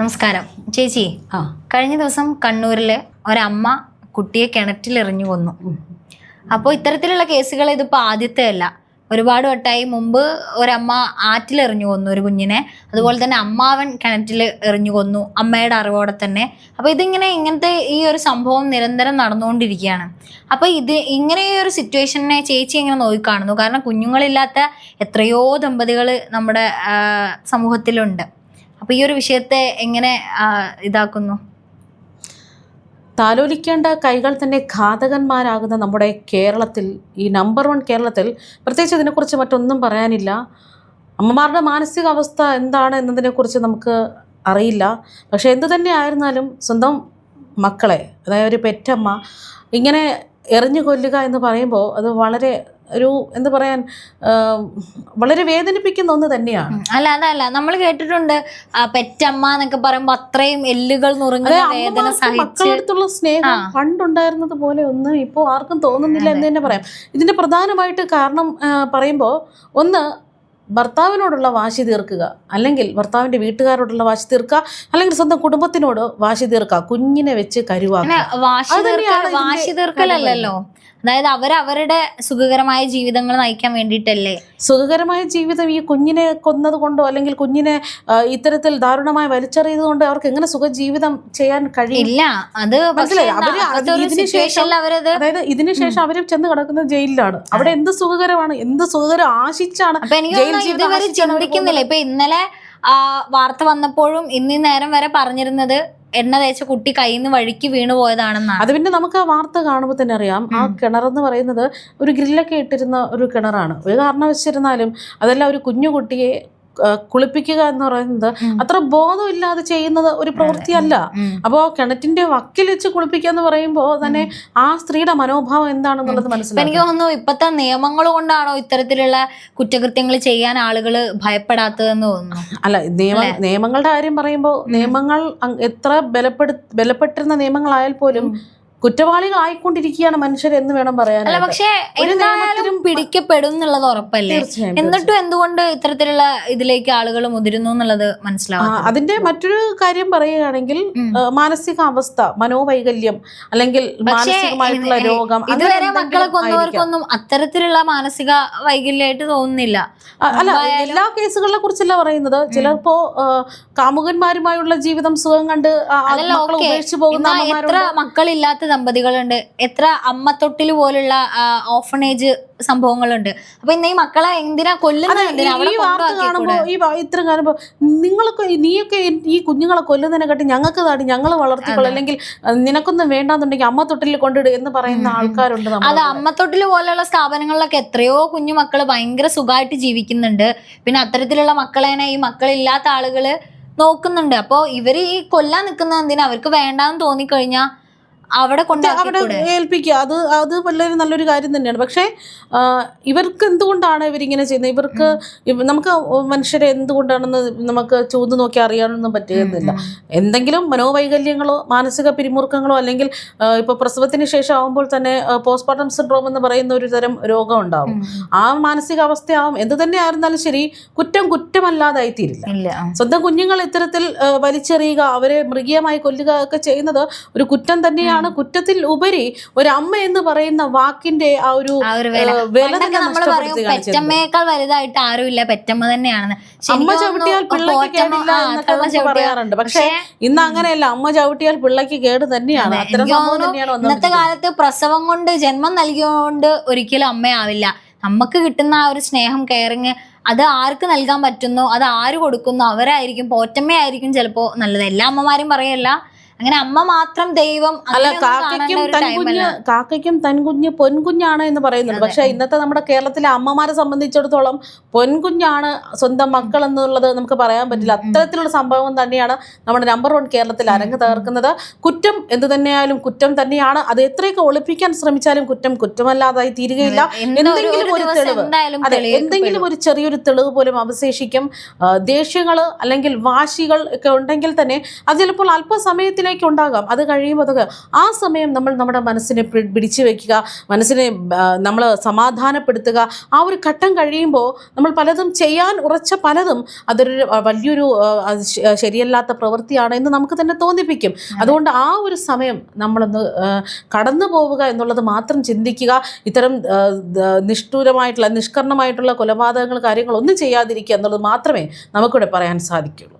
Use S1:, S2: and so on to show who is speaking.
S1: നമസ്കാരം. ചേച്ചി
S2: ആ.
S1: കഴിഞ്ഞ ദിവസം കണ്ണൂരിൽ ഒരമ്മ കുട്ടിയെ കിണറ്റിൽ എറിഞ്ഞു കൊന്നു അപ്പോൾ ഇത്തരത്തിലുള്ള കേസുകൾ ഇതിപ്പോൾ ആദ്യത്തെ അല്ല ഒരുപാട് വട്ടമായി മുമ്പ് ഒരമ്മ ആറ്റിലെറിഞ്ഞു കൊന്നു ഒരു കുഞ്ഞിനെ. അതുപോലെ തന്നെ അമ്മാവൻ കിണറ്റിൽ എറിഞ്ഞു കൊന്നു അമ്മയുടെ അറിവോടെ തന്നെ. അപ്പോൾ ഇതിങ്ങനെ ഇങ്ങനത്തെ ഈ ഒരു സംഭവം നിരന്തരം നടന്നുകൊണ്ടിരിക്കുകയാണ്. അപ്പോൾ ഇത് ഇങ്ങനെ ഈ ഒരു സിറ്റുവേഷനെ ചേച്ചി ഇങ്ങനെ നോക്കിക്കാണുന്നു. കാരണം കുഞ്ഞുങ്ങളില്ലാത്ത എത്രയോ ദമ്പതികൾ നമ്മുടെ സമൂഹത്തിലുണ്ട്. അപ്പോൾ ഈ ഒരു വിഷയത്തെ എങ്ങനെ ഇതാക്കുന്നു?
S2: താലോലിക്കേണ്ട കൈകൾ തന്നെ ഘാതകന്മാരാകുന്ന നമ്മുടെ കേരളത്തിൽ ഈ നമ്പർ വൺ കേരളത്തിൽ പ്രത്യേകിച്ച് ഇതിനെക്കുറിച്ച് മറ്റൊന്നും പറയാനില്ല. അമ്മമാരുടെ മാനസികാവസ്ഥ എന്താണ് എന്നതിനെക്കുറിച്ച് നമുക്ക് അറിയില്ല. പക്ഷേ എന്തു തന്നെ ആയിരുന്നാലും സ്വന്തം മക്കളെ അതായത് ഒരു പെറ്റമ്മ ഇങ്ങനെ എറിഞ്ഞു കൊല്ലുക എന്ന് പറയുമ്പോൾ അത് വളരെ ഒരു എന്താ പറയാൻ വളരെ വേദനിപ്പിക്കുന്ന ഒന്ന് തന്നെയാണ്.
S1: അല്ല അതല്ല നമ്മൾ കേട്ടിട്ടുണ്ട് പെറ്റമ്മ എന്നൊക്കെ പറയുമ്പോ അത്രയും എല്ലുകൾ നുറുങ്ങുന്ന വേദന
S2: മക്കളടുത്തുള്ള സ്നേഹം. പണ്ടുണ്ടായിരുന്നത് പോലെ ഒന്നും ഇപ്പോൾ ആർക്കും തോന്നുന്നില്ല എന്ന് തന്നെ പറയാം. ഇതിന്റെ പ്രധാനമായിട്ട് കാരണം പറയുമ്പോൾ ഒന്ന് ഭർത്താവിനോടുള്ള വാശി തീർക്കുക അല്ലെങ്കിൽ ഭർത്താവിന്റെ വീട്ടുകാരോടുള്ള വാശി തീർക്കുക അല്ലെങ്കിൽ സ്വന്തം കുടുംബത്തിനോട് വാശി തീർക്കുക കുഞ്ഞിനെ വെച്ച്
S1: വാശി തീർക്കലല്ലോ അതായത് അവർ അവരവരുടെ സുഖകരമായ ജീവിതങ്ങൾ നയിക്കാൻ വേണ്ടിയിട്ടല്ലേ?
S2: സുഖകരമായ ജീവിതം ഈ കുഞ്ഞിനെ കൊന്നത് കൊണ്ടോ അല്ലെങ്കിൽ കുഞ്ഞിനെ ഇത്തരത്തിൽ ദാരുണമായി വലിച്ചെറിയത് കൊണ്ടോ അവർക്ക് എങ്ങനെ സുഖജീവിതം ചെയ്യാൻ
S1: കഴിയില്ല അത്
S2: അതായത് ഇതിനുശേഷം അവർ ചെന്ന് കിടക്കുന്നത് ജയിലിലാണ്. അവിടെ എന്ത് സുഖകരമാണ് എന്ത് സുഖകരം ആശിച്ചാണ് ജയിൽ
S1: ഇതുവരെ ചിന്തിക്കുന്നില്ല. ഇപ്പൊ ഇന്നലെ വാർത്ത വന്നപ്പോഴും ഇന്നീ നേരം വരെ പറഞ്ഞിരുന്നത് എണ്ണ തേച്ച കുട്ടി കയ്യിൽ നിന്ന് വഴിക്ക് വീണു പോയതാണെന്നാണ്
S2: അത് പിന്നെ നമുക്ക് ആ വാർത്ത കാണുമ്പോൾ തന്നെ അറിയാം. ആ കിണർ എന്ന് പറയുന്നത് ഒരു ഗ്രില്ലൊക്കെ ഇട്ടിരുന്ന ഒരു കിണറാണ്. ഒരു കാരണവശിരുന്നാലും അതെല്ലാം ഒരു കുഞ്ഞു കുട്ടിയെ കുളിപ്പിക്കുക എന്ന് പറയുന്നത്. അത്ര ബോധമില്ലാതെ ചെയ്യുന്നത് ഒരു പ്രവൃത്തിയല്ല.
S1: അപ്പോ
S2: അപ്പോൾ കിണറ്റിന്റെ വക്കിൽ വെച്ച് കുളിപ്പിക്കുക എന്ന് പറയുമ്പോൾ തന്നെ ആ സ്ത്രീയുടെ മനോഭാവം എന്താണെന്നുള്ളത്
S1: മനസ്സിലായി എനിക്ക് തോന്നുന്നു ഇപ്പത്തെ നിയമങ്ങൾ കൊണ്ടാണോ ഇത്തരത്തിലുള്ള കുറ്റകൃത്യങ്ങൾ ചെയ്യാൻ ആളുകൾ ഭയപ്പെടാത്തതെന്ന് തോന്നുന്നു.
S2: അല്ല നിയമ നിയമങ്ങളുടെ കാര്യം പറയുമ്പോൾ നിയമങ്ങൾ എത്ര ബലപ്പെടു ബലപ്പെട്ടിരുന്ന നിയമങ്ങളായാൽ പോലും കുറ്റവാളികളായിക്കൊണ്ടിരിക്കുകയാണ് മനുഷ്യർ എന്ന് വേണം പറയാൻ
S1: അല്ല പക്ഷേ എന്തായാലും പിടിക്കപ്പെടും എന്നുള്ളത് ഉറപ്പല്ലേ? എന്നിട്ടും എന്തുകൊണ്ട് ഇത്തരത്തിലുള്ള ഇതിലേക്ക് ആളുകൾ മുതിരുന്നു എന്നുള്ളത് മനസ്സിലാവും
S2: അതിന്റെ മറ്റൊരു കാര്യം പറയുകയാണെങ്കിൽ
S1: മാനസിക
S2: അവസ്ഥ മാനസികാവസ്ഥ മനോവൈകല്യം അല്ലെങ്കിൽ മാനസികമായിട്ടുള്ള രോഗം
S1: ഇതുവരെ മക്കളെ കൊന്നവർക്കൊന്നും അത്തരത്തിലുള്ള മാനസിക വൈകല്യമായിട്ട് തോന്നുന്നില്ല.
S2: അല്ല എല്ലാ കേസുകളെ കുറിച്ചല്ല പറയുന്നത്. ചിലപ്പോ കാമുകന്മാരുമായുള്ള ജീവിതം സുഖം കണ്ട് ഉപേക്ഷിച്ച് പോകുന്ന
S1: മക്കളില്ലാത്ത ദമ്പതികളുണ്ട്. എത്ര അമ്മത്തൊട്ടിൽ പോലുള്ള ഓഫണേജ് സംഭവങ്ങളുണ്ട്. അപ്പൊ ഇന്ന് ഈ മക്കളെ എന്തിനാ കൊല്ലുന്നത്
S2: ഈ-
S1: അവിടെ
S2: ഈ വാർത്ത
S1: കൊണ്ടുവാക്കി
S2: കാണുമ്പോ
S1: കൂടെ?
S2: ഈ വാ- ഇത്തരം കാണുമ്പോ നിങ്ങളൊക്കെ നീയൊക്കെ ഈ കുഞ്ഞുങ്ങളെ കൊല്ലുന്നതിനെ കാട്ടി ഞങ്ങൾക്ക് താടി ഞങ്ങൾ വളർത്തിക്കൊള്ളു. അല്ലെങ്കിൽ നിനക്കൊന്നും വേണ്ടാന്നുണ്ടെങ്കിൽ അമ്മ തൊട്ടിൽ കൊണ്ടിട് എന്ന് പറയുന്ന ആൾക്കാരുണ്ട്
S1: അത്
S2: അമ്മ തൊട്ടിൽ
S1: അമ്മത്തൊട്ടിൽ പോലെയുള്ള സ്ഥാപനങ്ങളിലൊക്കെ എത്രയോ കുഞ്ഞു മക്കൾ ഭയങ്കര സുഖമായിട്ട് ജീവിക്കുന്നുണ്ട്. പിന്നെ അത്തരത്തിലുള്ള മക്കളേനെ ഈ മക്കളില്ലാത്ത ആളുകൾ നോക്കുന്നുണ്ട്. അപ്പോൾ ഇവർ ഈ കൊല്ലാൻ നിൽക്കുന്ന എന്തിനാ? അവർക്ക് വേണ്ടാന്ന് തോന്നിക്കഴിഞ്ഞാ അവിടെ
S2: അവിടെ
S1: കൊണ്ടാക്കിക്കൂടെ?
S2: ഏൽപ്പിക്കുക. അത് അത് വളരെ നല്ലൊരു കാര്യം തന്നെയാണ്. പക്ഷേ ഇവർക്ക് എന്തുകൊണ്ടാണ് ഇവരിങ്ങനെ ചെയ്യുന്നത്? ഇവർക്ക് നമുക്ക് മനുഷ്യരെ എന്തുകൊണ്ടാണെന്ന് നമുക്ക് ചൂന്ന് നോക്കി അറിയാനൊന്നും പറ്റുന്നില്ല എന്തെങ്കിലും മനോവൈകല്യങ്ങളോ മാനസിക പിരിമുറുക്കങ്ങളോ അല്ലെങ്കിൽ ഇപ്പൊ പ്രസവത്തിന് ശേഷം ആവുമ്പോൾ തന്നെ പോസ്റ്റ്മോർട്ടം സിൻഡ്രോം എന്ന് പറയുന്ന ഒരു തരം രോഗം ഉണ്ടാവും. ആ മാനസികാവസ്ഥയാവും. എന്ത് തന്നെ ആയിരുന്നാലും ശരി കുറ്റം കുറ്റമല്ലാതായി തീരില്ല. സ്വന്തം കുഞ്ഞുങ്ങൾ ഇത്തരത്തിൽ വലിച്ചെറിയുക അവരെ മൃഗീയമായി കൊല്ലുക ഒക്കെ ചെയ്യുന്നത് ഒരു കുറ്റം തന്നെയാണ്. കുറ്റത്തിൽ ഉപരി ഒരു അമ്മ എന്ന് പറയുന്ന വാക്കിന്റെ ആ ഒരു
S1: വില. നമ്മൾ പറയും. പെറ്റമ്മയേക്കാൾ വലുതായിട്ട് ആരുമില്ല പെറ്റമ്മ തന്നെയാണ്
S2: അമ്മ ചവിട്ടിയാൽ
S1: തോന്നുന്നു
S2: കേടില്ല എന്നൊക്കെ പറയാറുണ്ട്. പക്ഷെ ഇന്ന് അങ്ങനെയല്ല. അമ്മ ചവിട്ടിയാൽ പിള്ളക്ക് കേട് തന്നെയാണ്.
S1: അതെ,
S2: അത്തരം സംഭവം തന്നെയാണ്
S1: ഇന്നത്തെ. കാലത്ത് പ്രസവം കൊണ്ട് ജന്മം നൽകിയോണ്ട് ഒരിക്കലും അമ്മയാവില്ല. നമുക്ക് കിട്ടുന്ന ആ ഒരു സ്നേഹം കെയറിങ് അത് ആർക്ക് നൽകാൻ പറ്റുന്നു അത് ആര് കൊടുക്കുന്നു അവരായിരിക്കും പോറ്റമ്മയായിരിക്കും ചിലപ്പോ നല്ലത്. എല്ലാ അമ്മമാരും പറയല്ല അങ്ങനെ അമ്മ മാത്രം ദൈവം
S2: അല്ല കാക്കയ്ക്കും തൻകുഞ്ഞ് കാക്കയ്ക്കും തൻകുഞ്ഞ് പൊൻകുഞ്ഞാണ് എന്ന് പറയുന്നുണ്ട്. പക്ഷെ ഇന്നത്തെ നമ്മുടെ കേരളത്തിലെ അമ്മമാരെ സംബന്ധിച്ചിടത്തോളം പൊൻകുഞ്ഞാണ് സ്വന്തം മക്കൾ എന്നുള്ളത് നമുക്ക് പറയാൻ പറ്റില്ല. അത്തരത്തിലുള്ള സംഭവം തന്നെയാണ് നമ്മുടെ നമ്പർ വൺ കേരളത്തിൽ അരങ്ങ് തകർക്കുന്നത്. കുറ്റം എന്ത് തന്നെയായാലും കുറ്റം തന്നെയാണ്. അത് എത്രയൊക്കെ ഒളിപ്പിക്കാൻ ശ്രമിച്ചാലും കുറ്റം കുറ്റമല്ലാതായി തീരുകയില്ല. എന്തെങ്കിലും
S1: ഒരു
S2: തെളിവ്. അതെ എന്തെങ്കിലും ഒരു ചെറിയൊരു തെളിവ് പോലും അവശേഷിക്കും. ദേഷ്യങ്ങൾ ദേഷ്യങ്ങൾ അല്ലെങ്കിൽ വാശികൾ ഒക്കെ ഉണ്ടെങ്കിൽ തന്നെ അത് ചിലപ്പോൾ അല്പസമയത്തിലേക്ക് ഉള്ളിലേക്ക് ഉണ്ടാകാം. അത് കഴിയുമ്പോൾ അതൊക്കെ ആ സമയം നമ്മൾ നമ്മുടെ മനസ്സിനെ പിടിച്ചു വയ്ക്കുക മനസ്സിനെ നമ്മൾ സമാധാനപ്പെടുത്തുക. ആ ഒരു ഘട്ടം കഴിയുമ്പോൾ നമ്മൾ പലതും ചെയ്യാൻ ഉറച്ച പലതും അതൊരു വലിയൊരു ശരിയല്ലാത്ത പ്രവൃത്തിയാണ് എന്ന് നമുക്ക് തന്നെ തോന്നിപ്പിക്കും. അതുകൊണ്ട് ആ ഒരു സമയം നമ്മളൊന്ന് കടന്നു പോവുക എന്നുള്ളത് മാത്രം ചിന്തിക്കുക. ഇത്തരം നിഷ്ഠൂരമായിട്ടുള്ള നിഷ്കർണമായിട്ടുള്ള കൊലപാതകങ്ങൾ കാര്യങ്ങളൊന്നും ചെയ്യാതിരിക്കുക എന്നുള്ളത് മാത്രമേ നമുക്കിവിടെ പറയാൻ സാധിക്കുള്ളൂ.